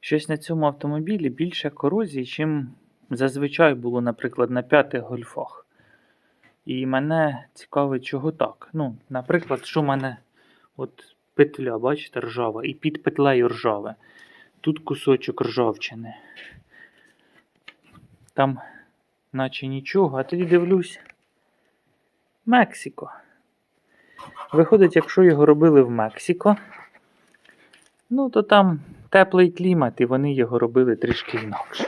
щось на цьому автомобілі більше корозії, чим зазвичай було, наприклад, на п'ятих гольфах. І мене цікавить, чого так. Ну, наприклад, що в мене от петля, бачите, ржава, і під петлею ржаве. Тут кусочок ржавчини. Там, наче нічого, а тоді дивлюсь. Мексико. Виходить, якщо його робили в Мексико, ну то там теплий клімат, і вони його робили трішки інакше.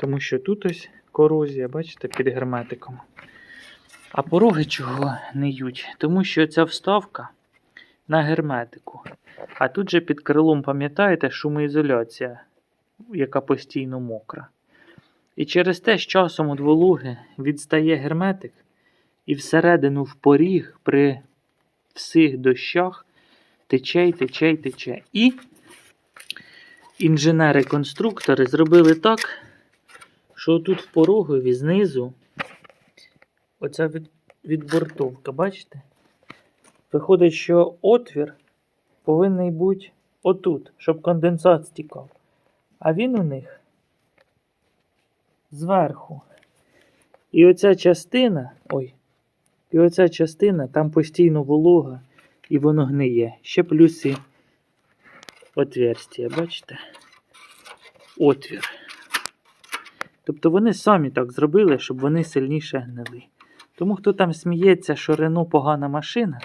Тому що тут ось корозія, бачите, під герметиком. А пороги чого не ють? Тому що ця вставка на герметику. А тут же під крилом, пам'ятаєте, шумоізоляція, яка постійно мокра. І через те з часом від вологи відстає герметик, і всередину в поріг при всіх дощах тече й тече й тече. І інженери-конструктори зробили так, що тут в порогові знизу оця відбортовка, бачите? Виходить, що отвір повинен бути отут, щоб конденсат стікав. А він у них зверху. І оця частина, ой, і оця частина, там постійно волога, і воно гниє. Ще плюси отверстия, бачите? Отвір. Тобто вони самі так зробили, щоб вони сильніше гнили. Тому хто там сміється, що Рено погана машина,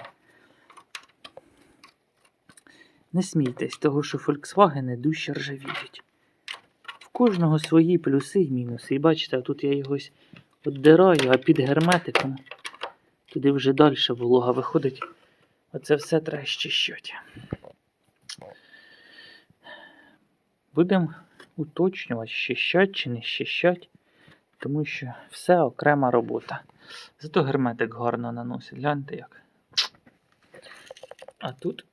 не смійтесь, того що Volkswagen дужче ржавіють. В кожного свої плюси і мінуси. І бачите, тут я його віддираю, а під герметиком туди вже далі волога виходить. Оце все треба щищати. Будемо уточнювати, щищать чи не щищать, тому що все окрема робота. Зато герметик гарно наносить. Гляньте як. А тут